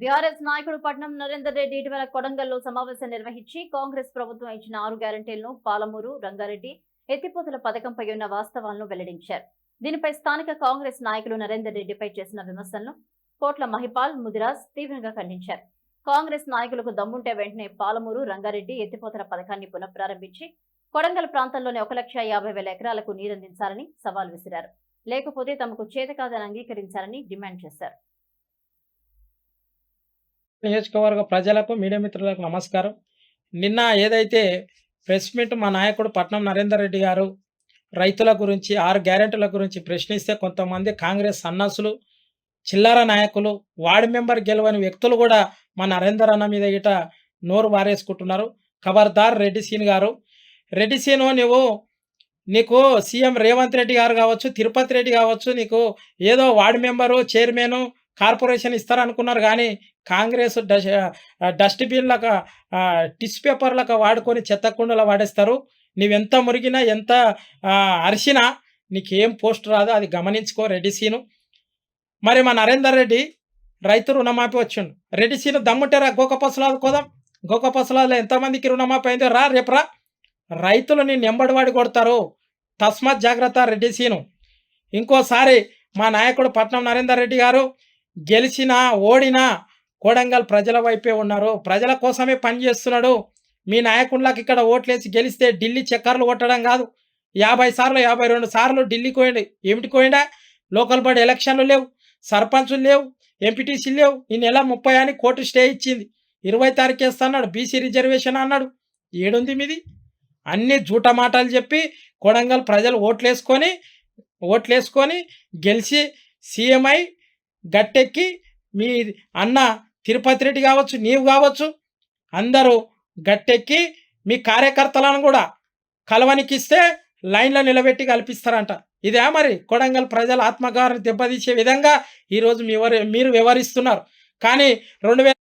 BRS నాయకుడు పట్నం నరేందర్ రెడ్డి ఇటీవల కొడంగల్లో సమావేశం నిర్వహించి కాంగ్రెస్ ప్రభుత్వం ఇచ్చిన ఆరు గ్యారంటీలను పాలమూరు రంగారెడ్డి ఎత్తిపోతల పథకంపై ఉన్న వాస్తవాలను వెల్లడించారు. దీనిపై స్థానిక కాంగ్రెస్ నాయకులు నరేందర్ రెడ్డిపై చేసిన విమర్శలను కోట్ల మహిపాల్ ముదిరాజ్ తీవ్రంగా ఖండించారు. కాంగ్రెస్ నాయకులకు దమ్ముంటే వెంటనే పాలమూరు రంగారెడ్డి ఎత్తిపోతల పథకాన్ని పునఃప్రారంభించి కొడంగల్ ప్రాంతంలోని ఒక లక్ష యాభై వేల ఎకరాలకు నీరందించాలని సవాల్ విసిరారు. లేకపోతే తమకు చేతకాదని అంగీకరించాలని డిమాండ్ చేశారు. నియోజకవర్గ ప్రజలకు మీడియా మిత్రులకు నమస్కారం. నిన్న ఏదైతే ప్రెస్ మీట్ మా నాయకుడు పట్నం నరేందర్ రెడ్డి గారు రైతుల గురించి ఆరు గ్యారెంటీల గురించి ప్రశ్నిస్తే కొంతమంది కాంగ్రెస్ సన్నాసులు చిల్లర నాయకులు వార్డు మెంబర్ గెలవని వ్యక్తులు కూడా మా నరేందర్ అన్న మీద ఇట నోరు వారేసుకుంటున్నారు. ఖబర్దార్ రెడ్డి సీన్ గారు. రెడ్డి సీను నువ్వు నీకు సీఎం రేవంత్ రెడ్డి గారు కావచ్చు తిరుపతి రెడ్డి కావచ్చు నీకు ఏదో వార్డు మెంబరు చైర్మను కార్పొరేషన్ ఇస్తారనుకున్నారు కానీ కాంగ్రెస్ డస్ డస్ట్బిన్లకు టిష్యూ పేపర్లకు వాడుకొని చెత్తకుండలో వాడేస్తారు. నీవెంత మురిగినా ఎంత అరిసినా నీకేం పోస్ట్ రాదో. అది గమనించుకో రెడ్డిసీను మరి మా నరేందర్ రెడ్డి రైతు రుణమాఫీ వచ్చిండు. రెడ్డిసీను సీను దమ్ముంటే గోక పసులాదు కోదాం. గోక పసులాదులో ఎంతమందికి రుణమాఫీ అయిందో రా రేపరా రైతులు నేను ఎంబడివాడి కొడతారు. తస్మాత్ జాగ్రత్త రెడ్డిసీను ఇంకోసారి మా నాయకుడు పట్నం నరేందర్ రెడ్డి గారు గెలిచినా ఓడినా కోడంగల్ ప్రజల వైపే ఉన్నారు. ప్రజల కోసమే పనిచేస్తున్నాడు మీ నాయకులకు ఇక్కడ ఓట్లేసి గెలిస్తే ఢిల్లీ చక్కర్లు కొట్టడం కాదు. యాభై సార్లు యాభై రెండు సార్లు ఢిల్లీకి కోయండి. ఏమిటి పోయిండా లోకల్ బాడీ ఎలక్షన్లు లేవు. సర్పంచులు లేవు. ఎంపీటీసీ లేవు. ఈ నెల ముప్పై అని కోర్టు స్టే ఇచ్చింది. ఇరవై తారీఖు వేస్తాడు బీసీ రిజర్వేషన్ అన్నాడు. ఏడుంది మీది? అన్ని జూట మాటలు చెప్పి కొడంగల్ ప్రజలు ఓట్లేసుకొని ఓట్లేసుకొని గెలిచి సీఎంఐ గట్టెక్కి మీ అన్న తిరుపతి రెడ్డి కావచ్చు నీవు కావచ్చు అందరూ గట్టెక్కి మీ కార్యకర్తలను కూడా కలవనికిస్తే లైన్లో నిలబెట్టి కల్పిస్తారంట. ఇదే మరి కొడంగల్ ప్రజల ఆత్మగారిని దెబ్బతీసే విధంగా ఈరోజు మీ మీరు వివరిస్తున్నారు కానీ రెండు వేల